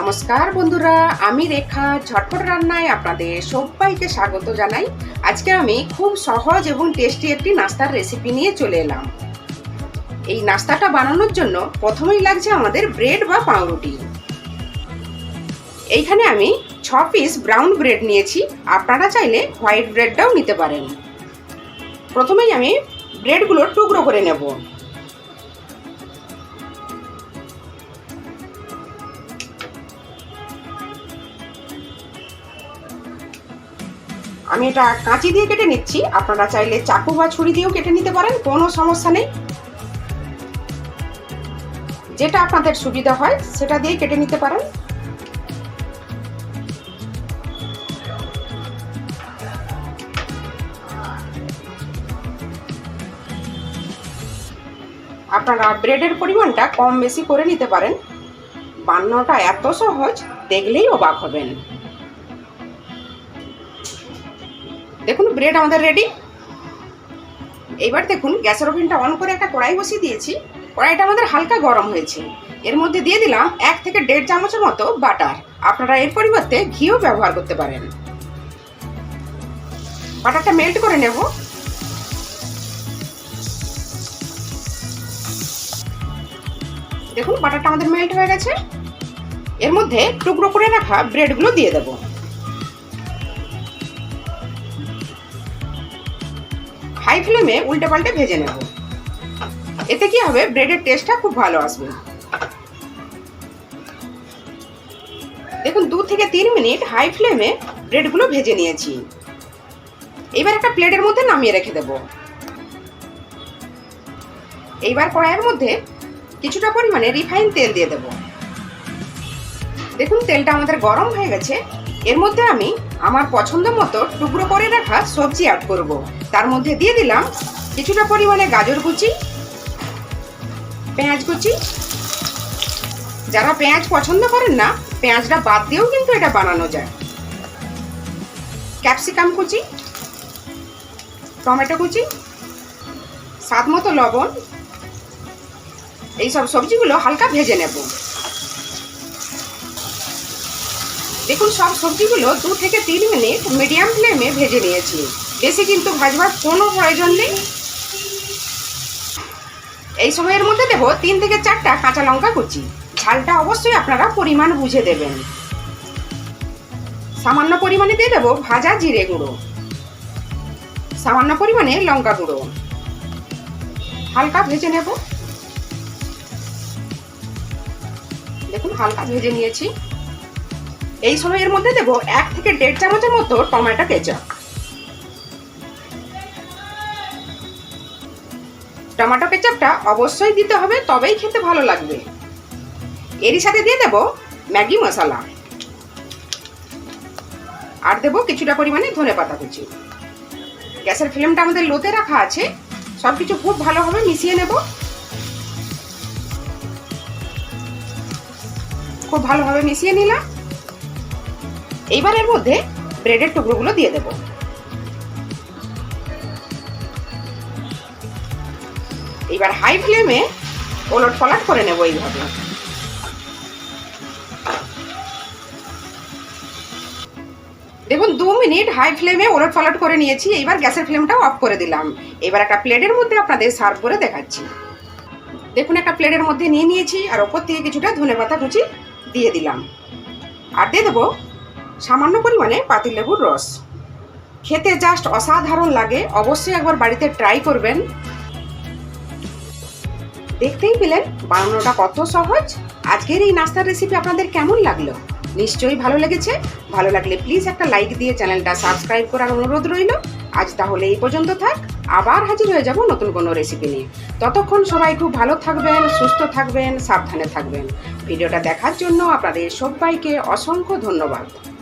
নমস্কার বন্ধুরা, আমি রেখা। ঝটপট রান্নায় আপনাদের সবাইকে স্বাগত জানাই। আজকে আমি খুব সহজ এবং টেস্টি একটি নাস্তার রেসিপি নিয়ে চলে এলাম। এই নাস্তাটা বানানোর জন্য প্রথমেই লাগছে আমাদের ব্রেড বা পাউরুটি। এইখানে আমি ছ পিস ব্রাউন ব্রেড নিয়েছি। আপনারা চাইলে হোয়াইট ব্রেডটাও নিতে পারেন। প্রথমেই আমি ব্রেডগুলো টুকরো করে নেব। আমি এটা কাঁচি দিয়ে কেটে নিচ্ছি। আপনারা চাইলে চাকু বা ছুরি দিয়েও কেটে নিতে পারেন, কোনো সমস্যা নেই। যেটা আপনাদের সুবিধা হয়, সেটা দিয়ে কেটে নিতে পারেন। আপনারা ব্রেডের পরিমাণটা কম বেশি করে নিতে পারেন। বানানোটা এত সহজ, দেখলেই অবাক হবেন। দেখুন ব্রেড আমাদের রেডি এইবার দেখুন, গ্যাসের ওভেনটা অন করে একটা কড়াই বসিয়ে দিয়েছি। কড়াইটা আমাদের হালকা গরম হয়েছে। এর মধ্যে দিয়ে দিলাম এক থেকে দেড় চামচের মতো বাটার আপনারা এর পরিবর্তে ঘিও ব্যবহার করতে পারেন। বাটারটা মেল্ট করে নেব। দেখুন বাটারটা আমাদের মেল্ট হয়ে গেছে। এর মধ্যে টুকরো করে রাখা ব্রেডগুলো দিয়ে দেবো। হাই ফ্লেমে উল্টে পাল্টে ভেজে নেব। এতে কি হবে? ব্রেডের টেস্টটা খুব ভালো আসবে। দেখুন, দু থেকে তিন মিনিট হাই ফ্লেমে ব্রেডগুলো ভেজে নিয়েছি। এবার একটা প্লেটের মধ্যে নামিয়ে রেখে দেব। এইবার কড়াইয়ের মধ্যে কিছুটা পরিমাণে রিফাইন তেল দিয়ে দেব। দেখুন, তেলটা আমাদের গরম হয়ে গেছে। এর মধ্যে আমি আমার পছন্দ মতো টুকরো করে রাখা সবজি অ্যাড করব। তার মধ্যে দিয়ে দিলাম কিছুটা পরিমাণে গাজর কুচি, পেঁয়াজ কুচি। যারা পেঁয়াজ পছন্দ করেন না, পেঁয়াজটা বাদ দিয়েও কিন্তু এটা বানানো যায়। ক্যাপসিকাম কুচি, টমেটো কুচি, স্বাদ মতো লবণ, এইসব সবজিগুলো হালকা ভেজে নেব। দেখুন, সব সবজিগুলো দু থেকে তিন মিনিট মিডিয়াম ফ্লেমে ভেজে নিয়েছি। বেশি কিন্তু ভাজবার কোনো প্রয়োজন নেই। এই সময়ের মধ্যে দেবো তিন থেকে চারটা কাঁচা লঙ্কা কুচি। ঝালটা অবশ্যই আপনারা পরিমাণ বুঝে দেবেন। সামান্য পরিমাণে দিয়ে দেবো ভাজা জিরে গুঁড়ো। সামান্য পরিমাণে লঙ্কা গুঁড়ো। হালকা ভেজে নেব। দেখুন, হালকা ভেজে নিয়েছি। এই সময়ের মধ্যে দেব এক থেকে দেড় চামচের মতো টমেটো কেচাপ। টমেটো কেচাপটা অবশ্যই দিতে হবে, তবেই খেতে ভালো লাগবে। এরই সাথে দিয়ে দেব ম্যাগি মশলা। আর দেব কিছুটা পরিমাণে ধনে পাতা কুচি। গ্যাসের ফ্লেমটা আমাদের লোতে রাখা আছে সব কিছু খুব ভালোভাবে মিশিয়ে নেব। খুব ভালোভাবে মিশিয়ে নিলাম। এইবার এর মধ্যে ব্রেডের টুকরোগুলো দিয়ে দেব। এইবার হাই ফ্লেমে ওলট পলট করে নেব এইভাবে। দেখুন, দু মিনিট হাই ফ্লেমে ওলট পালট করে নিয়েছি এইবার গ্যাসের ফ্লেমটাও অফ করে দিলাম। এবার একটা প্লেটের মধ্যে আপনাদের সার্ভ করে দেখাচ্ছি। দেখুন, একটা প্লেটের মধ্যে নিয়ে নিয়েছি, আর ওপর থেকে কিছুটা ধনে পাতা কুচি দিয়ে দিলাম। আর দিয়ে দেবো সামান্য পরিমাণে পাতিলেবুর রস। খেতে জাস্ট অসাধারণ লাগে। অবশ্যই একবার বাড়িতে ট্রাই করবেন। দেখতেই পেলেন বানানোটা কত সহজ। আজকের এই নাস্তার রেসিপি আপনাদের কেমন লাগল? নিশ্চয়ই ভালো লেগেছে। ভালো লাগলে প্লিজ একটা লাইক দিয়ে চ্যানেলটা সাবস্ক্রাইব করার অনুরোধ রইল। আজ তাহলে এই পর্যন্ত থাক। আবার হাজির হয়ে যাব নতুন কোনো রেসিপি নিয়ে। ততক্ষণ সবাই খুব ভালো থাকবেন, সুস্থ থাকবেন, সাবধানে থাকবেন। ভিডিওটা দেখার জন্য আপনাদের সবাইকে অসংখ্য ধন্যবাদ।